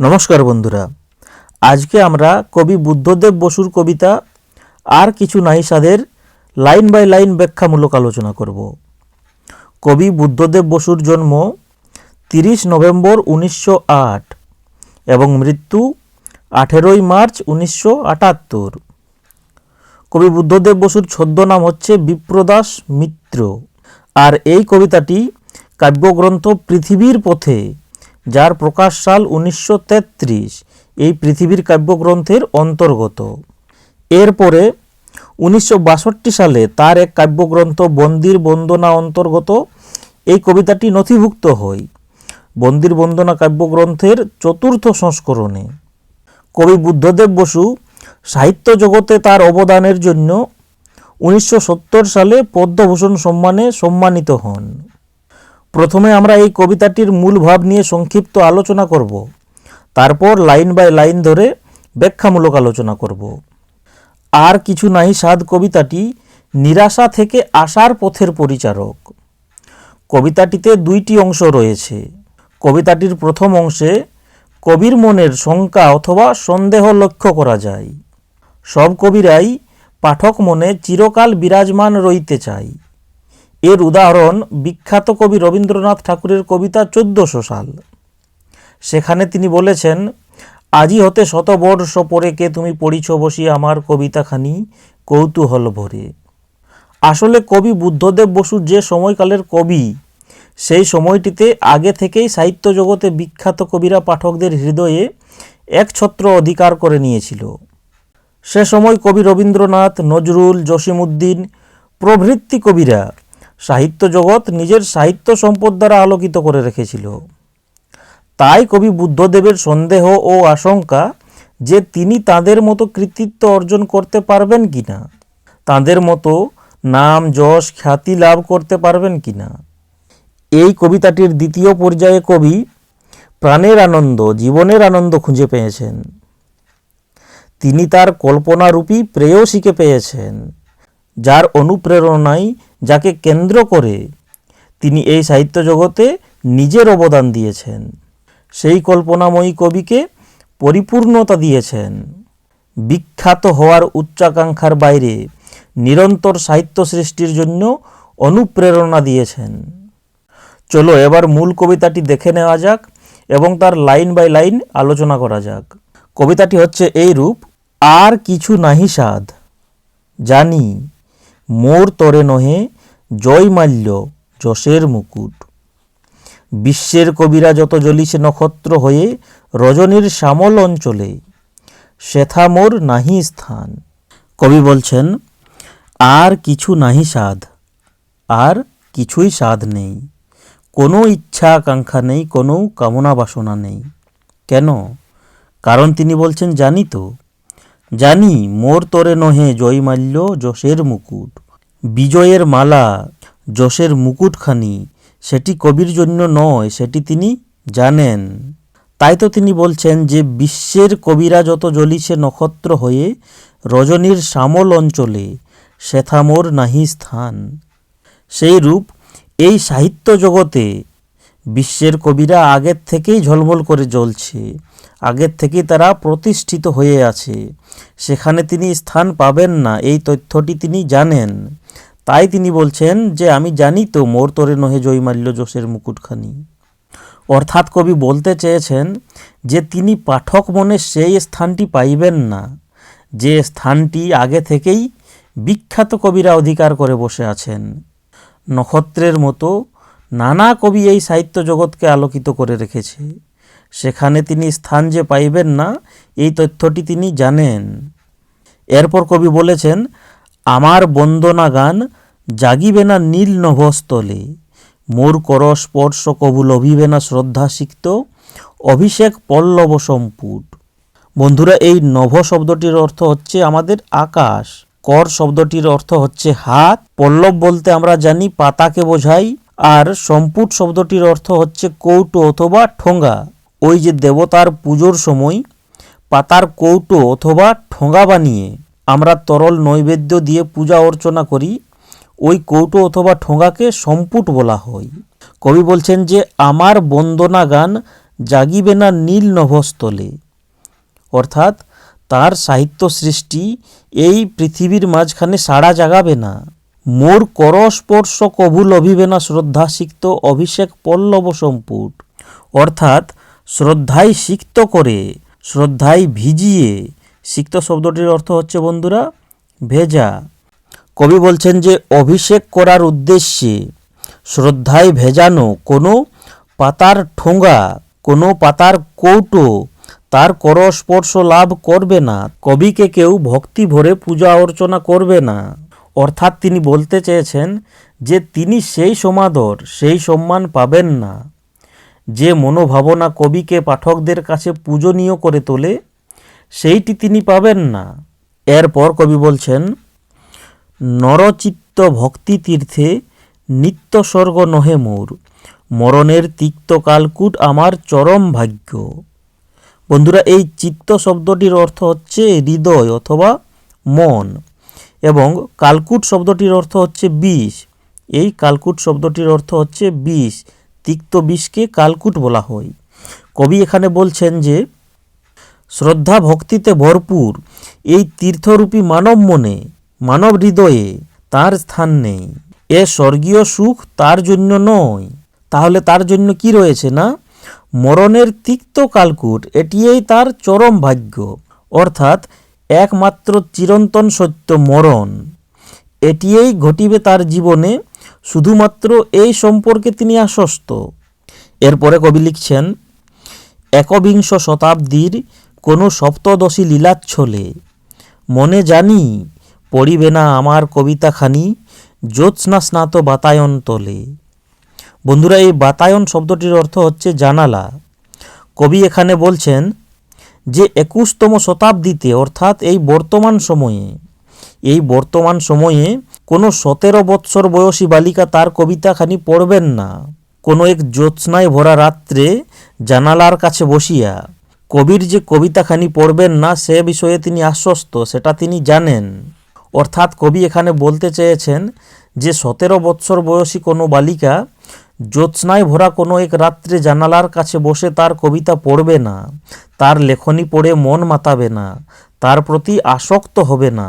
নমস্কার বন্ধুরা। আজকে আমরা কবি বুদ্ধদেব বসুর কবিতা আর কিছু নাই সাদের লাইন বাই লাইন ব্যাখ্যামূলক আলোচনা করব। কবি বুদ্ধদেব বসুর জন্ম তিরিশ নভেম্বর উনিশশো আট এবং মৃত্যু আঠেরোই মার্চ উনিশশো আটাত্তর। কবি বুদ্ধদেব বসুর ছদ্মনাম হচ্ছে বিপ্রদাস মিত্র। আর এই কবিতাটি কাব্যগ্রন্থ পৃথিবীর পথে যার প্রকাশ সাল উনিশশো তেত্রিশ এই পৃথিবীর কাব্যগ্রন্থের অন্তর্গত। এরপরে উনিশশো বাষট্টি সালে তার এক কাব্যগ্রন্থ বন্দির বন্দনা অন্তর্গত, এই কবিতাটি নথিভুক্ত হয়। বন্দির বন্দনা কাব্যগ্রন্থের চতুর্থ সংস্করণে। কবি বুদ্ধদেব বসু সাহিত্য জগতে তার অবদানের জন্য উনিশশো সত্তর সালে পদ্মভূষণ সম্মানে সম্মানিত হন। প্রথমে আমরা এই কবিতাটির মূল ভাব নিয়ে সংক্ষিপ্ত আলোচনা করব। তারপর লাইন বাই লাইন ধরে ব্যাখ্যামূলক আলোচনা করব। আর কিছু নাই সাদ কবিতাটি নিরাশা থেকে আশার পথের পরিচারক। কবিতাটিতে দুইটি অংশ রয়েছে। কবিতাটির প্রথম অংশে কবির মনের শঙ্কা অথবা সন্দেহ লক্ষ্য করা যায়। সব কবিরাই পাঠক মনে চিরকাল বিরাজমান রইতে চায়। এর উদাহরণ বিখ্যাত কবি রবীন্দ্রনাথ ঠাকুরের কবিতা চোদ্দশো সাল। সেখানে তিনি বলেছেন, আজি হতে শতবর্ষ পরে কে তুমি পড়িছ বসি আমার কবিতাখানি কৌতূহল ভরে। আসলে কবি বুদ্ধদেব বসু যে সময়কালের কবি, সেই সময়টিতে আগে থেকেই সাহিত্য জগতে বিখ্যাত কবিরা পাঠকদের হৃদয়ে একছত্র অধিকার করে নিয়েছিল। সে সময় কবি রবীন্দ্রনাথ, নজরুল, জসিমউদ্দিন প্রভৃতি কবিরা সাহিত্য জগৎ নিজের সাহিত্য সম্পদ দ্বারা আলোকিত করে রেখেছিল। তাই কবি বুদ্ধদেবের সন্দেহ ও আশঙ্কা যে তিনি তাদের মতো কৃতিত্ব অর্জন করতে পারবেন কি না তাদের মতো নাম, যশ, খ্যাতি লাভ করতে পারবেন কিনা। এই কবিতাটির দ্বিতীয় পর্যায়ে কবি প্রাণের আনন্দ, জীবনের আনন্দ খুঁজে পেয়েছেন। তিনি তার কল্পনারূপী প্রেয়সীকে পেয়েছেন, যার অনুপ্রেরণায় যাকে কেন্দ্র করে তিনি এই সাহিত্য জগতে নিজের অবদান দিয়েছেন। সেই কল্পনাময়ী কবিকে পরিপূর্ণতা দিয়েছেন। বিখ্যাত হওয়ার উচ্চাকাঙ্ক্ষার বাইরে নিরন্তর সাহিত্য সৃষ্টির জন্য অনুপ্রেরণা দিয়েছেন। চলো এবার মূল কবিতাটি দেখে নেওয়া যাক এবং তার লাইন বাই লাইন আলোচনা করা যাক। কবিতাটি হচ্ছে এই রূপ, আর কিছু নাহি সাধ। জানি মোর তরে নহে জয় মাল্য যশের মুকুট। বিশ্বের কবিরা যত জ্বলিছে নক্ষত্র হয়ে রজনীর শ্যামল অঞ্চলে, সেথা মোর নাহি স্থান। কবি বলছেন, আর কিছু নাহি সাধ, আর কিছুই সাধ নেই। কোনো ইচ্ছা আকাঙ্ক্ষা নেই, কোনো কামনা বাসনা নেই। কেন? কারণ তিনি বলছেন, জানি তো জানি মোর তরে নহে জয়মাল্য যশের মুকুট। বিজয়ের মালা যশের মুকুটখানি, সেটি কবির জন্য নয়, সেটি তিনি জানেন। তাই তো তিনি বলছেন যে, বিশ্বের কবিরা যত জ্বলিছে নক্ষত্র হয়ে, রজনীর শ্যামল অঞ্চলে শ্বেথামোর নাহি স্থান। সেই রূপ, এই সাহিত্য জগতে বিশ্বের কবিরা আগের থেকেই ঝলমল করে জ্বলছে। আগের থেকেই তারা প্রতিষ্ঠিত হয়ে আছে। সেখানে তিনি স্থান পাবেন না, এই তথ্যটি তিনি জানেন। তাই তিনি বলছেন যে, আমি জানি তো, মোর তরে নহে জয়মাল্য যশের মুকুটখানি। অর্থাৎ কবি বলতে চেয়েছেন যে, তিনি পাঠক মনে সেই স্থানটি পাইবেন না। যে স্থানটি আগে থেকেই বিখ্যাত কবিরা অধিকার করে বসে আছেন। নক্ষত্রের মতো নানা কবি এই সাহিত্য জগৎকে আলোকিত করে রেখেছে। সেখানে তিনি স্থান যে পাইবেন না, এই তথ্যটি তিনি জানেন। এরপর কবি বলেছেন, আমার বন্দনা গান জাগিবে না নীল নভস্থলে। মোর কর স্পর্শ কবু লভিবে না শ্রদ্ধা সিক্ত অভিষেক পল্লব সম্পুট। বন্ধুরা, এই নভ শব্দটির অর্থ হচ্ছে আমাদের আকাশ। কর শব্দটির অর্থ হচ্ছে হাত। পল্লব বলতে আমরা জানি পাতাকে বোঝাই। আর সম্পুট শব্দটির অর্থ হচ্ছে কৌটো অথবা ঠোঙ্গা ওই যে দেবতার পুজোর সময় পাতার কৌটো অথবা ঠোঙা বানিয়ে আমরা তরল নৈবেদ্য দিয়ে পূজা অর্চনা করি, ওই কৌটো অথবা ঠোঙাকে সম্পুট বলা হয়। কবি বলছেন যে, আমার বন্দনা গান জাগিবে না নীল নভস্থলে। অর্থাৎ তার সাহিত্য সৃষ্টি এই পৃথিবীর মাঝখানে সাড়া জাগাবে না। মোর করস্পর্শ কভু লভিবে না শ্রদ্ধা সিক্ত অভিষেক পল্লব সম্পুট। অর্থাৎ শ্রদ্ধায় সিক্ত করে, শ্রদ্ধায় ভিজিয়ে। সিক্ত শব্দটির অর্থ হচ্ছে, বন্ধুরা, ভেজা। কবি বলছেন যে, অভিষেক করার উদ্দেশ্যে শ্রদ্ধায় ভেজানো কোনো পাতার ঠোঙা, কোনো পাতার কৌটো, তার করস্পর্শ লাভ করবে না। কবিকে কেউ ভক্তি ভরে পূজা অর্চনা করবে না। অর্থাৎ তিনি বলতে চেয়েছেন যে, তিনি সেই সমাদর, সেই সম্মান পাবেন না। যে মনোভাবনা কবিকে পাঠকদের কাছে পূজনীয় করে তোলে, সেইটি তিনি পাবেন না। এরপর কবি বলছেন, নরচিত্ত ভক্তি তীর্থে নিত্য স্বর্গ নহে মোর, মরণের তিক্ত কালকুট আমার চরম ভাগ্য। বন্ধুরা, এই চিত্ত শব্দটির অর্থ হচ্ছে হৃদয় অথবা মন এবং কালকুট শব্দটির অর্থ হচ্ছে বিষ। এই কালকুট শব্দটির অর্থ হচ্ছে বিষ। তিক্ত বিষকে কালকুট বলা হয়। কবি এখানে বলছেন যে, শ্রদ্ধা ভক্তিতে ভরপুর এই তীর্থরূপী মানব মনে, মানব হৃদয়ে তার স্থান নেই। এ স্বর্গীয় সুখ তার জন্য নয়। তাহলে তার জন্য কি রয়েছে না? মরণের তিক্ত কালকুট এটিই তার চরম ভাগ্য। অর্থাৎ একমাত্র চিরন্তন সত্য মরণ। এটিই ঘটিবে তার জীবনে শুধুমাত্র এই সম্পর্কে তিনি আশ্বস্ত। এরপরে কবি লিখছেন, একবিংশ শতাব্দীর কোনো সপ্তদশী লীলাচ্ছলে মনে জানি পড়িবে না আমার কবিতাখানি জ্যোৎস্না স্নাত বাতায়ন তলে। বন্ধুরা, এই বাতায়ন শব্দটির অর্থ হচ্ছে জানালা। কবি এখানে বলছেন যে, একুশতম শতাব্দীতে অর্থাৎ এই বর্তমান সময়ে, এই বর্তমান সময়ে কোনো সতেরো বৎসর বয়সী বালিকা তার কবিতাখানি পড়বেন না। কোনো এক জ্যোৎস্নায় ভরা রাত্রে জানালার কাছে বসিয়া কবির যে কবিতাখানি পড়বেন না, সে বিষয়ে তিনি আশ্বস্ত, সেটা তিনি জানেন। অর্থাৎ কবি এখানে বলতে চেয়েছেন যে, সতেরো বৎসর বয়সী কোনো বালিকা জ্যোৎস্নায় ভরা কোনো এক রাত্রে জানালার কাছে বসে তার কবিতা পড়বে না। তার লেখনী পড়ে মন মাতাবে না। তার প্রতি আসক্ত হবে না।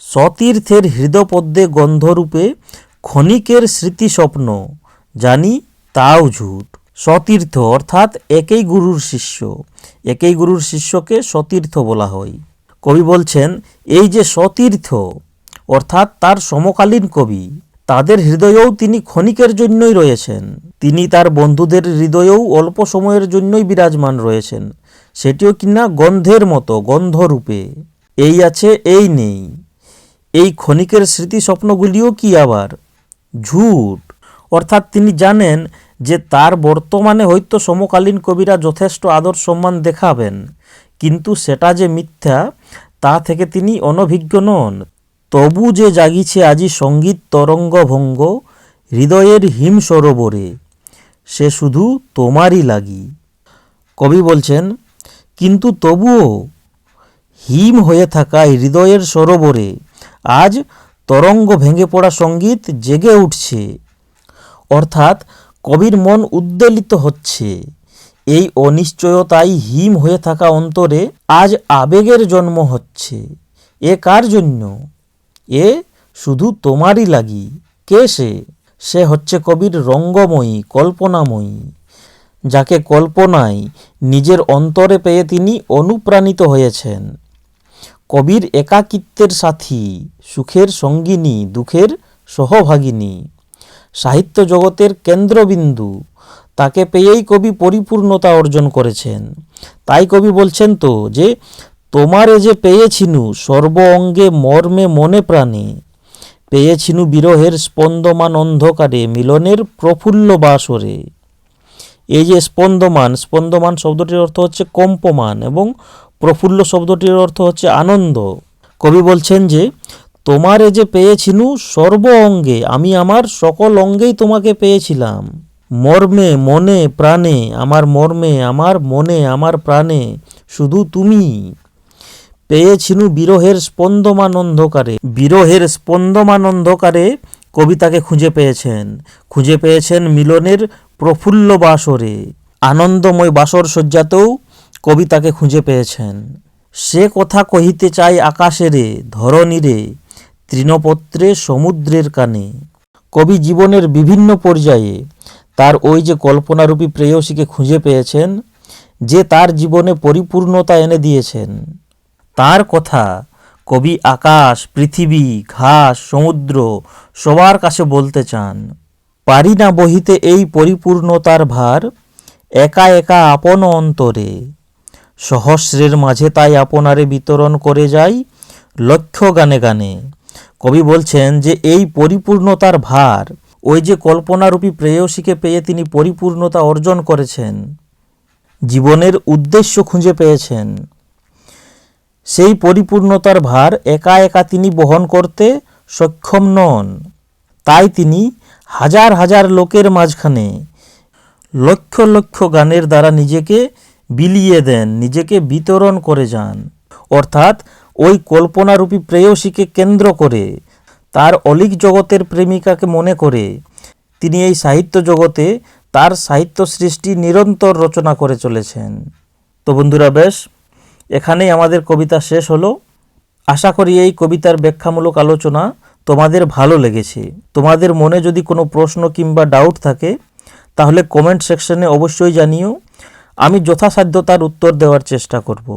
সতীর্থের হৃদপদ্মে গন্ধরূপে ক্ষণিকের স্মৃতিস্বপ্ন, জানি তাও ঝুট। সতীর্থ অর্থাৎ একই গুরুর শিষ্য, একই গুরুর শিষ্যকে সতীর্থ বলা হয়। কবি বলছেন, এই যে সতীর্থ অর্থাৎ তার সমকালীন কবি, তাদের হৃদয়েও তিনি ক্ষণিকের জন্যই রয়েছেন। তিনি তার বন্ধুদের হৃদয়েও অল্প সময়ের জন্যই বিরাজমান রয়েছেন। সেটিও কিনা গন্ধের মতো, গন্ধরূপে। এই আছে, এই নেই। এই ক্ষণিকের স্মৃতি স্বপ্নগুলিও কি আবার? ঝুট। অর্থাৎ তিনি জানেন যে তার বর্তমানে হয়তো সমকালীন কবিরা যথেষ্ট আদর সম্মান দেখাবেন, কিন্তু সেটা যে মিথ্যা, তা থেকে তিনি অনভিজ্ঞ নন। তবু যে জাগিছে আজি সংগীত তরঙ্গ ভঙ্গ হৃদয়ের হিম সরোবরে, সে শুধু তোমারই লাগি। কবি বলছেন, কিন্তু তবুও হিম হয়ে থাকা হৃদয়ের সরোবরে আজ তরঙ্গ ভেঙে পড়া সংগীত জেগে উঠছে। অর্থাৎ কবির মন উদ্বেলিত হচ্ছে। এই অনিশ্চয়তাই হিম হয়ে থাকা অন্তরে আজ আবেগের জন্ম হচ্ছে। এ কার জন্য? এ শুধু তোমারই লাগি। কে সে? সে হচ্ছে কবির রঙ্গময়ী, কল্পনাময়ী, যাকে কল্পনায় নিজের অন্তরে পেয়ে তিনি অনুপ্রাণিত হয়েছেন। কবির একাকিত্বের সাথী, সুখের সঙ্গিনী, দুঃখের সহভাগিনী। সাহিত্য জগতের কেন্দ্রবিন্দু, তাকে পেয়েই কবি পরিপূর্ণতা অর্জন করেছেন। তাই কবি বলছেন তো যে, তোমারে যে পেয়েছিনু সর্ব অঙ্গে মর্মে মনে প্রাণে, পেয়েছিনু বিরহের স্পন্দমান অন্ধকারে, মিলনের প্রফুল্ল বাসরে। এই যে স্পন্দমান স্পন্দমান শব্দটির অর্থ হচ্ছে কম্পমান এবং প্রফুল্ল শব্দটির অর্থ হচ্ছে আনন্দ। কবি বলছেন যে, তোমারে যে পেয়েছিনু সর্ব অঙ্গে, আমি আমার সকল অঙ্গেই তোমাকে পেয়েছিলাম। মর্মে, মনে, প্রাণে, আমার মর্মে, আমার মনে, আমার প্রাণে, শুধু তুমি। পেয়েছিনু বিরহের স্পন্দমান অন্ধকারে বিরহের স্পন্দমান অন্ধকারে কবিতাকে খুঁজে পেয়েছেন। খুঁজে পেয়েছেন মিলনের প্রফুল্ল বাসরে। আনন্দময় বাসর সজ্জাতেও কবি তাকে খুঁজে পেয়েছেন। সে কথা কহিতে চাই আকাশেরে, ধরণীরে, তৃণপত্রে, সমুদ্রের কানে। কবি জীবনের বিভিন্ন পর্যায়ে তার ওই যে কল্পনারূপী প্রেয়সীকে খুঁজে পেয়েছেন, যে তার জীবনে পরিপূর্ণতা এনে দিয়েছেন। তার কথা কবি আকাশ, পৃথিবী, ঘাস, সমুদ্র সবার কাছে বলতে চান। পারি না বহিতে এই পরিপূর্ণতার ভার, একা একা আপন অন্তরে। সহস্রের মাঝে তাই আপনারে বিতরণ করে যাই লক্ষ্য গানে গানে। কবি বলছেন যে, এই পরিপূর্ণতার ভার, ওই যে কল্পনারূপী প্রেয়সীকে পেয়ে তিনি পরিপূর্ণতা অর্জন করেছেন, জীবনের উদ্দেশ্য খুঁজে পেয়েছেন। সেই পরিপূর্ণতার ভার একা একা তিনি বহন করতে সক্ষম নন। তাই তিনি হাজার হাজার লোকের মাঝখানে লক্ষ লক্ষ গানের দ্বারা নিজেকে বিলিয়ে দেন, নিজেকে বিতরণ করে যান। অর্থাৎ ওই কল্পনারূপী প্রেয়সীকে কেন্দ্র করে, তার অলিক জগতের প্রেমিকাকে মনে করে, তিনি এই সাহিত্য জগতে তার সাহিত্য সৃষ্টি নিরন্তর রচনা করে চলেছেন। তো বন্ধুরা, বেশ, এখানেই আমাদের কবিতা শেষ হলো। আশা করি এই কবিতার ব্যাখ্যামূলক আলোচনা তোমাদের ভালো লেগেছে। তোমাদের মনে যদি কোনো প্রশ্ন কিংবা ডাউট থাকে, তাহলে কমেন্ট সেকশনে অবশ্যই জানিও। আমি যথাসাধ্য তার উত্তর দেওয়ার চেষ্টা করব।